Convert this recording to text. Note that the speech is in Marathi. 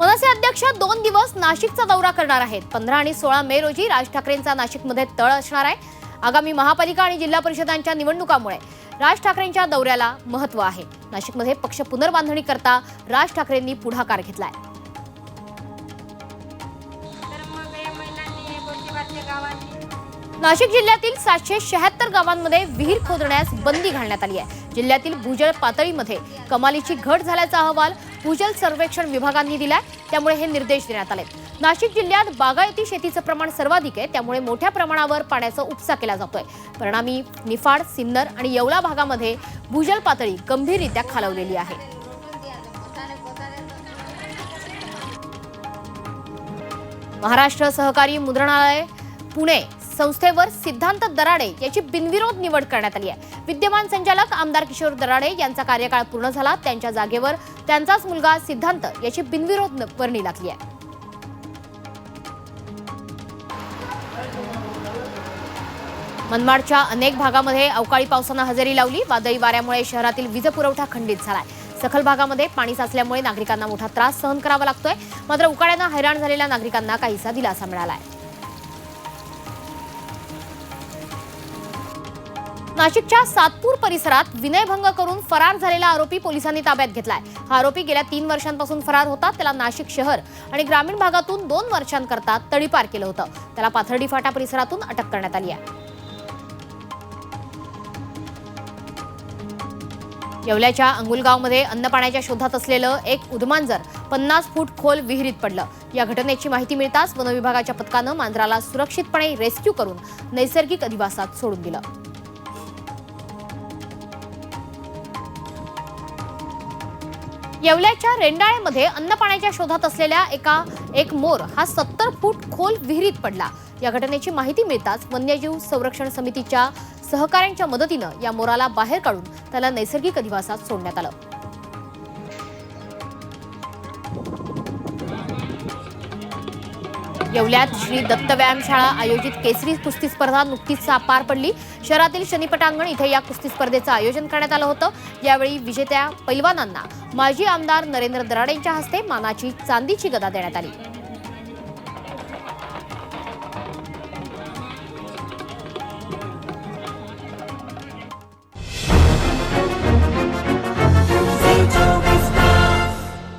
मनसे अध्यक्ष दोन दिवस नाशिकचा दौरा करणार आहेत. पंधरा आणि सोळा मे रोजी राज ठाकरेंचा नाशिकमध्ये तळ असणार आहे. आगामी महापालिका आणि जिल्हा परिषदांच्या निवडणुकामुळे राज ठाकरेंच्या दौऱ्याला महत्त्व आहे. नाशिकमध्ये पक्ष पुनर्बांधणी करता राज ठाकरेंनी पुढाकार घेतलाय. तर मग या महिलांनी गावांनी नाशिक जिल्ह्यातील सातशे शहात्तर गावांमध्ये विहीर खोदण्यास बंदी घालण्यात आली आहे. जिल्ह्यातील भूजल पातळीमध्ये कमालीची घट झाल्याचा अहवाल भूजल सर्वेक्षण विभागांनी दिलाय त्यामुळे हे निर्देश देण्यात आले नाशिक जिल्ह्यात बागायती शेतीचं प्रमाण सर्वाधिक आहे त्यामुळे मोठ्या प्रमाणावर पाण्याचा उपसा केला जातोय. परिणामी निफाड सिन्नर आणि येवला भागामध्ये भूजल पातळी गंभीररित्या खालवलेली आहे. महाराष्ट्र सहकारी मुद्रणालय पुणे संस्थेवर सिद्धांत दराडे याची बिनविरोध निवड करण्यात आली आहे. विद्यमान संचालक आमदार किशोर दराडे यांचा कार्यकाळ पूर्ण झाला. त्यांच्या जागेवर त्यांचाच मुलगा सिद्धांत याची बिनविरोध वर्णी लागली आहे. मनमाडच्या अनेक भागामध्ये अवकाळी पावसानं हजेरी लावली. वादळी वाऱ्यामुळे शहरातील वीज पुरवठा खंडित झालाय. सखल भागामध्ये पाणी साचल्यामुळे नागरिकांना मोठा त्रास सहन करावा लागतोय. मात्र उकाड्यानं हैराण झालेल्या नागरिकांना काहीसा दिलासा मिळाला आहे नाशिकच्या सातपूर परिसरात विनयभंग करून फरार झालेला आरोपी पोलिसांनी ताब्यात घेतलाय. हा आरोपी गेल्या तीन वर्षांपासून फरार होता त्याला नाशिक शहर आणि ग्रामीण भागातून दोन वर्षांकरता तडीपार केलं होतं. त्याला पाथर्डी फाटा परिसरातून अटक करण्यात आली आहे. येवल्याच्या अंगुलगावमध्ये अन्नपाण्याच्या शोधात असलेलं एक उदमांजर पन्नास फूट खोल विहिरीत पडलं. या घटनेची माहिती मिळताच वनविभागाच्या पथकानं मांजराला सुरक्षितपणे रेस्क्यू करून नैसर्गिक अधिवासात सोडून दिलं. येवल्याच्या रेंडाळेमध्ये अन्नपाण्याच्या शोधात असलेल्या एका एक मोर हा सत्तर फूट खोल विहिरीत पडला. या घटनेची माहिती मिळताच वन्यजीव संरक्षण समितीच्या सहकाऱ्यांच्या मदतीनं या मोराला बाहेर काढून त्याला नैसर्गिक अधिवासात सोडण्यात आलं. येवल्यात श्री दत्त व्यायामशाळा आयोजित केसरी कुस्ती स्पर्धा नुकतीच सा- पार पडली. शहरातील शनीपटांगण इथे या कुस्ती स्पर्धेचं आयोजन करण्यात आलं होतं. यावेळी विजेत्या पैलवानांना माजी आमदार नरेंद्र दराडेंच्या हस्ते मानाची चांदीची गदा देण्यात आली.